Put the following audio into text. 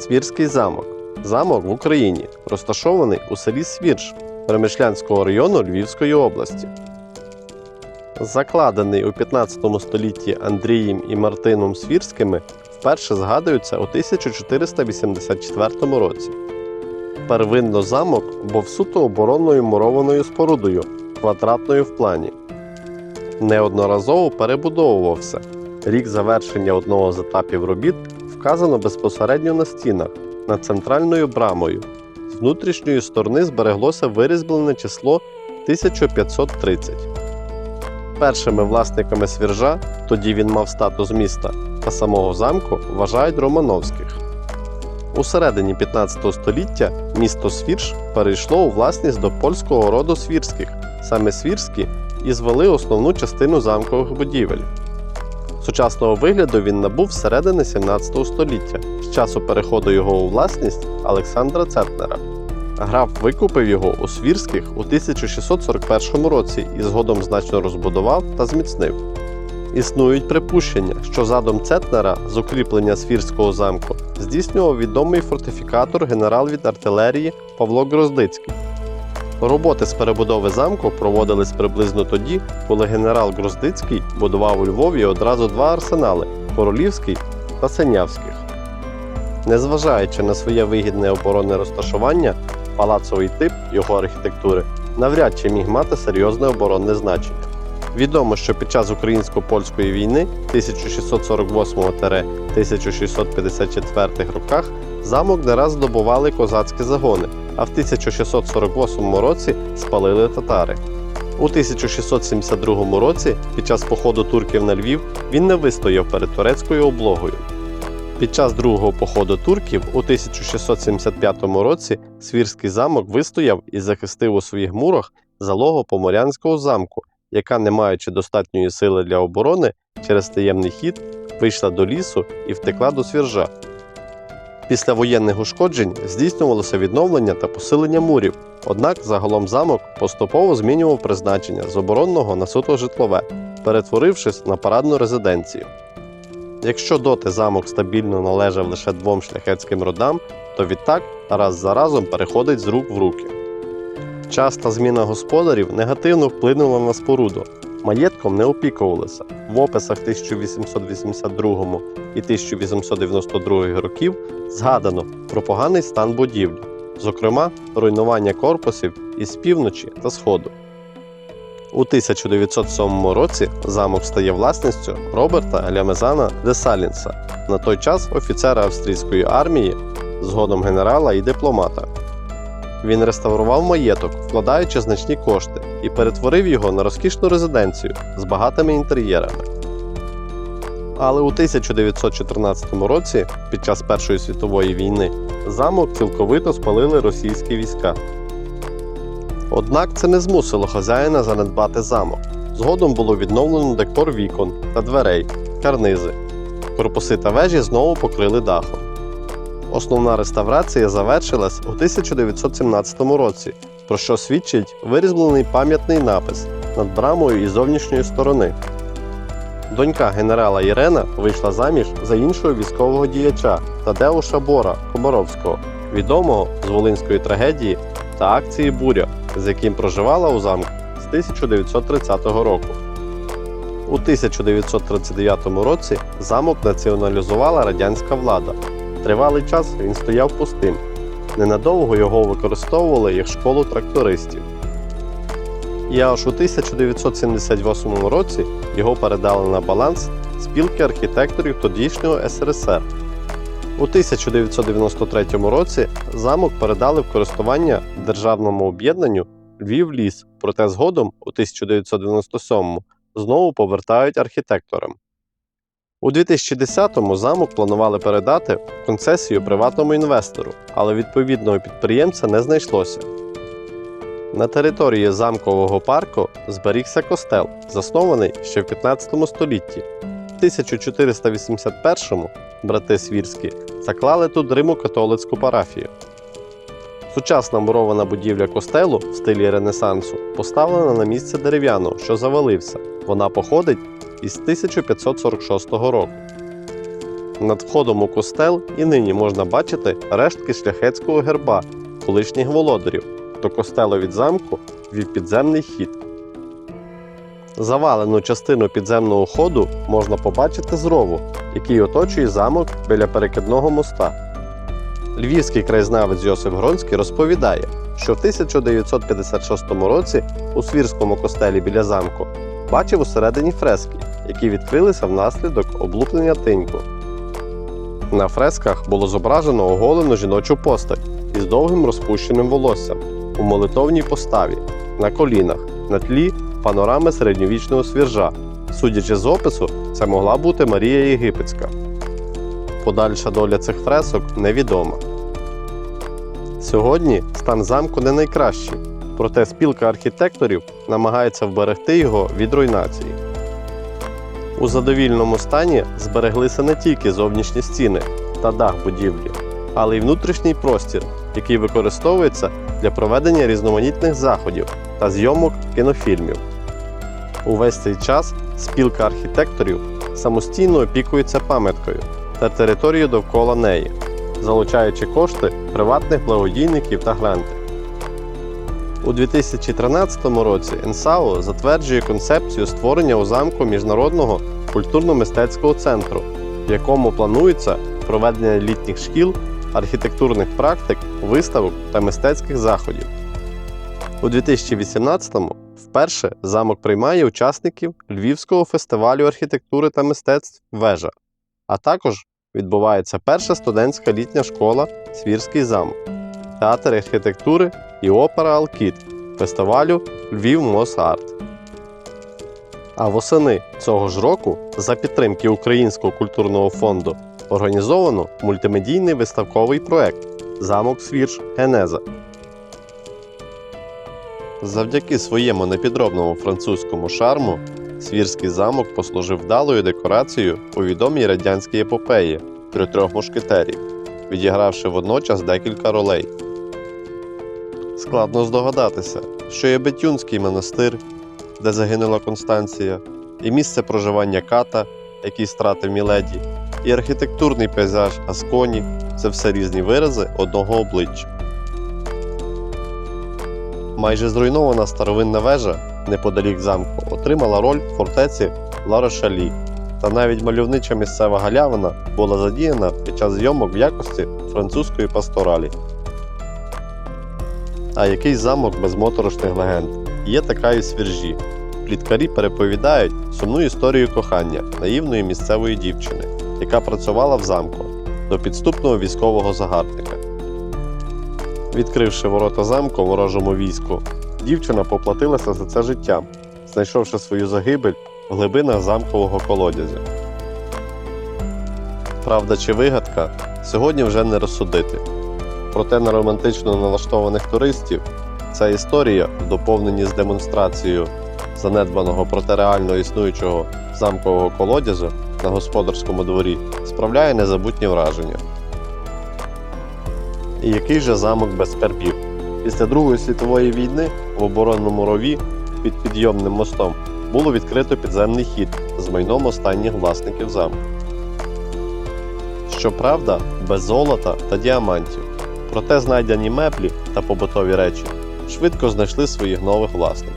Свірський замок. Замок в Україні, розташований у селі Свірж Перемишлянського району Львівської області. Закладений у 15 столітті Андрієм і Мартином Свірськими, вперше згадується у 1484 році. Первинно замок був суто оборонною мурованою спорудою, квадратною в плані. Неодноразово перебудовувався. Рік завершення одного з етапів робіт вказано безпосередньо на стінах над центральною брамою. З внутрішньої сторони збереглося вирізблене число 1530. Першими власниками свіржа, тоді він мав статус міста та самого замку, вважають Романовських. У середині 15 століття місто Свірж перейшло у власність до польського роду свірських. Саме свірські і звели основну частину замкових будівель. Сучасного вигляду він набув середини 17 століття, з часу переходу його у власність Олександра Цетнера. Граф викупив його у Свірських у 1641 році і згодом значно розбудував та зміцнив. Існують припущення, що задум Цетнера з укріплення Свірського замку здійснював відомий фортифікатор генерал від артилерії Павло Гроздицький. Роботи з перебудови замку проводились приблизно тоді, коли генерал Гроздицький будував у Львові одразу два арсенали Королівський та Синявський. Незважаючи на своє вигідне оборонне розташування, палацовий тип його архітектури навряд чи міг мати серйозне оборонне значення. Відомо, що під час українсько-польської війни 1648-1654 роках замок не раз здобували козацькі загони, а в 1648 році спалили татари. У 1672 році, під час походу турків на Львів, він не вистояв перед турецькою облогою. Під час другого походу турків у 1675 році Свірський замок вистояв і захистив у своїх мурах залогу Поморянського замку, яка, не маючи достатньої сили для оборони, через таємний хід вийшла до лісу і втекла до свіржа. Після воєнних ушкоджень здійснювалося відновлення та посилення мурів, однак загалом замок поступово змінював призначення з оборонного на суто житлове, перетворившись на парадну резиденцію. Якщо доти замок стабільно належав лише двом шляхетським родам, то відтак раз за разом переходить з рук в руки. Часта зміна господарів негативно вплинула на споруду. Маєтком не опікувалися. В описах 1882 і 1892 років згадано про поганий стан будівлі, зокрема, руйнування корпусів із півночі та сходу. У 1907 році замок стає власністю Роберта Лямезана де Салінса, на той час офіцера австрійської армії, згодом генерала і дипломата. Він реставрував маєток, вкладаючи значні кошти, і перетворив його на розкішну резиденцію з багатими інтер'єрами. Але у 1914 році, під час Першої світової війни, замок цілковито спалили російські війська. Однак це не змусило хазяїна занедбати замок. Згодом було відновлено декор вікон та дверей, карнизи. Корпуси та вежі знову покрили дахом. Основна реставрація завершилась у 1917 році, про що свідчить вирізблений пам'ятний напис над брамою із зовнішньої сторони. Донька генерала Ірена вийшла заміж за іншого військового діяча Тадеуша Бора Комаровського, відомого з Волинської трагедії та акції Буря, з яким проживала у замку з 1930 року. У 1939 році замок націоналізувала радянська влада. Тривалий час він стояв пустим. Ненадовго його використовували як школу трактористів. І аж у 1978 році його передали на баланс спілки архітекторів тодішнього СРСР. У 1993 році замок передали в користування державному об'єднанню Львів ліс, проте згодом у 1997 знову повертають архітекторам. У 2010-му замок планували передати в концесію приватному інвестору, але відповідного підприємця не знайшлося. На території замкового парку зберігся костел, заснований ще в 15 столітті. В 1481-му брати Свірські заклали тут Римо-католицьку парафію. Сучасна мурована будівля костелу в стилі Ренесансу поставлена на місце дерев'яного, що завалився. Вона походить із 1546 року. Над входом у костел і нині можна бачити рештки шляхетського герба колишніх володарів. До костелу від замку вів підземний хід. Завалену частину підземного ходу можна побачити з рову, який оточує замок біля перекидного моста. Львівський краєзнавець Йосип Гронський розповідає, що в 1956 році у Свірському костелі біля замку бачив усередині фрески, які відкрилися внаслідок облуплення тиньку. На фресках було зображено оголену жіночу постать із довгим розпущеним волоссям у молитовній поставі, на колінах, на тлі панорами середньовічного свіржа. Судячи з опису, це могла бути Марія Єгипетська. Подальша доля цих фресок невідома. Сьогодні стан замку не найкращий, проте спілка архітекторів намагається вберегти його від руйнації. У задовільному стані збереглися не тільки зовнішні стіни та дах будівлі, але й внутрішній простір, який використовується для проведення різноманітних заходів та зйомок кінофільмів. Увесь цей час спілка архітекторів самостійно опікується пам'яткою та територією довкола неї, залучаючи кошти приватних благодійників та гранти. У 2013 році НСАО затверджує концепцію створення у замку міжнародного культурно-мистецького центру, в якому планується проведення літніх шкіл, архітектурних практик, виставок та мистецьких заходів. У 2018-му вперше замок приймає учасників Львівського фестивалю архітектури та мистецтв Вежа, а також відбувається перша студентська літня школа Свірський замок, театр архітектури і опера Алкіт фестивалю Львів Мос Арт. А восени цього ж року за підтримки Українського культурного фонду організовано мультимедійний виставковий проект Замок Свірш Генеза. Завдяки своєму непідробному французькому шарму Свірський замок послужив вдалою декорацією у відомій радянській епопеї про трьох мушкетерів, відігравши водночас декілька ролей. Складно здогадатися, що є Бетюнський монастир, де загинула Констанція, і місце проживання ката, який стратив Міледі, і архітектурний пейзаж Асконі це все різні вирази одного обличчя. Майже зруйнована старовинна вежа неподалік замку отримала роль фортеці Ларошалі, та навіть мальовнича місцева галявина була задіяна під час зйомок в якості французької пасторалі. А який замок без моторошних легенд? Є така і свіржі. Пліткарі переповідають сумну історію кохання наївної місцевої дівчини, яка працювала в замку до підступного військового загарбника. Відкривши ворота замку ворожому війську, дівчина поплатилася за це життям, знайшовши свою загибель в глибинах замкового колодязя. Правда чи вигадка сьогодні вже не розсудити. Проте на романтично налаштованих туристів ця історія, в доповненні з демонстрацією занедбаного проте реально існуючого замкового колодязя на господарському дворі, справляє незабутні враження. І який же замок без скарбів? Після Другої світової війни в оборонному рові під підйомним мостом було відкрито підземний хід з майном останніх власників замку. Щоправда, без золота та діамантів. Проте знайдені меблі та побутові речі швидко знайшли своїх нових власників.